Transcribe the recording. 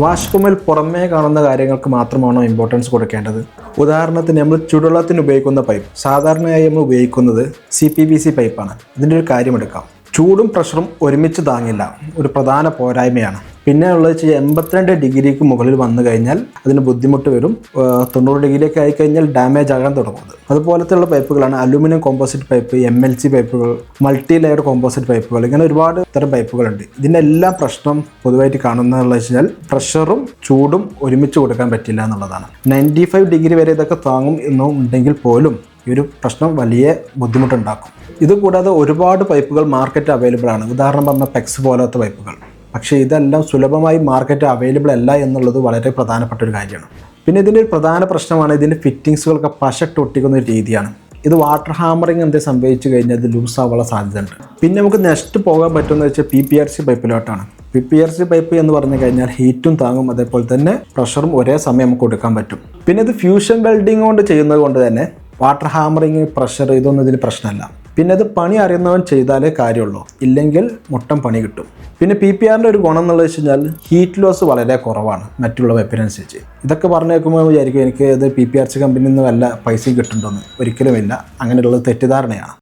വാഷ്കുമിൽ പുറമേ കാണുന്ന കാര്യങ്ങൾക്ക് മാത്രമാണോ ഇമ്പോർട്ടൻസ് കൊടുക്കേണ്ടത്? ഉദാഹരണത്തിന് നമ്മൾ ചുടുവെള്ളത്തിന് ഉപയോഗിക്കുന്ന പൈപ്പ് സാധാരണയായി നമ്മൾ ഉപയോഗിക്കുന്നത് സി പി ബി സി പൈപ്പാണ് ഇതിന്റെ ഒരു കാര്യമെടുക്കാം ചൂടും പ്രഷറും ഒരുമിച്ച് താങ്ങില്ല. ഒരു പ്രധാന പോരായ്മയാണ്. പിന്നെ ഉള്ളത് വെച്ചാൽ എൺപത്തിരണ്ട് ഡിഗ്രിക്ക് മുകളിൽ വന്നു കഴിഞ്ഞാൽ അതിന് ബുദ്ധിമുട്ട് വരും. തൊണ്ണൂറ് ഡിഗ്രിയൊക്കെ ആയി കഴിഞ്ഞാൽ ഡാമേജ് ആകാൻ തുടങ്ങുന്നത് അതുപോലത്തെയുള്ള പൈപ്പുകളാണ് aluminium composite pipe M L C പൈപ്പുകൾ മൾട്ടി ലെയർ കോമ്പോസിറ്റ് പൈപ്പുകൾ ഇങ്ങനെ ഒരുപാട് തരം പൈപ്പുകളുണ്ട്. ഇതിന്റെ എല്ലാ പ്രശ്നം പൊതുവായിട്ട് കാണുന്നതെന്ന് വെച്ചാൽ പ്രഷറും ചൂടും ഒരുമിച്ച് കൊടുക്കാൻ പറ്റില്ല എന്നുള്ളതാണ്. നയന്റി ഫൈവ് ഡിഗ്രി വരെ ഇതൊക്കെ താങ്ങും എന്നുണ്ടെങ്കിൽ പോലും ഈ ഒരു പ്രശ്നം വലിയ ബുദ്ധിമുട്ടുണ്ടാക്കും. ഇതുകൂടാതെ ഒരുപാട് പൈപ്പുകൾ മാർക്കറ്റ് അവൈലബിൾ ആണ്. ഉദാഹരണം പറഞ്ഞ പെക്സ് പോലത്തെ പൈപ്പുകൾ. പക്ഷേ ഇതെല്ലാം സുലഭമായി മാർക്കറ്റ് അവൈലബിൾ അല്ല എന്നുള്ളത് വളരെ പ്രധാനപ്പെട്ട ഒരു കാര്യമാണ്. പിന്നെ ഇതിന്റെ ഒരു പ്രധാന പ്രശ്നമാണ് ഇതിന്റെ ഫിറ്റിങ്സുകളൊക്കെ പശട്ട് ഒട്ടിക്കുന്ന ഒരു രീതിയാണ്. ഇത് വാട്ടർ ഹാമറിങ് എന്തേ സംഭവിച്ചു കഴിഞ്ഞാൽ ഇത് ലൂസ് ആവാനുള്ള സാധ്യതയുണ്ട്. പിന്നെ നമുക്ക് നെക്സ്റ്റ് പോകാൻ പറ്റുമെന്ന് വെച്ചാൽ P P R C പൈപ്പിലോട്ടാണ് P P R C pipe എന്ന് പറഞ്ഞു കഴിഞ്ഞാൽ ഹീറ്റും താങ്ങും അതേപോലെ തന്നെ പ്രഷറും ഒരേ സമയം നമുക്ക് കൊടുക്കാൻ പറ്റും. പിന്നെ ഇത് ഫ്യൂഷൻ വെൽഡിങ് കൊണ്ട് ചെയ്യുന്നത് കൊണ്ട് തന്നെ വാട്ടർ ഹാമറിങ് പ്രഷർ ഇതൊന്നും ഇതിന് പ്രശ്നമല്ല. പിന്നെ അത് പണി അറിയുന്നവൻ ചെയ്താലേ കാര്യമുള്ളൂ. ഇല്ലെങ്കിൽ മുട്ടം പണി കിട്ടും. പിന്നെ പി പി ആറിന്റെ ഒരു ഗുണം എന്നുള്ളത് വെച്ച് കഴിഞ്ഞാൽ ഹീറ്റ് ലോസ് വളരെ കുറവാണ് മറ്റുള്ള വെപ്പിനനുസരിച്ച് ഇതൊക്കെ പറഞ്ഞു കേൾക്കുമ്പോൾ വിചാരിക്കും എനിക്ക് ഇത് പി പി ആർ സി കമ്പനിയിൽ നിന്ന് വല്ല പൈസ കിട്ടുന്നുണ്ടോന്ന്. ഒരിക്കലുമില്ല. അങ്ങനെയുള്ളത് തെറ്റിദ്ധാരണയാണ്.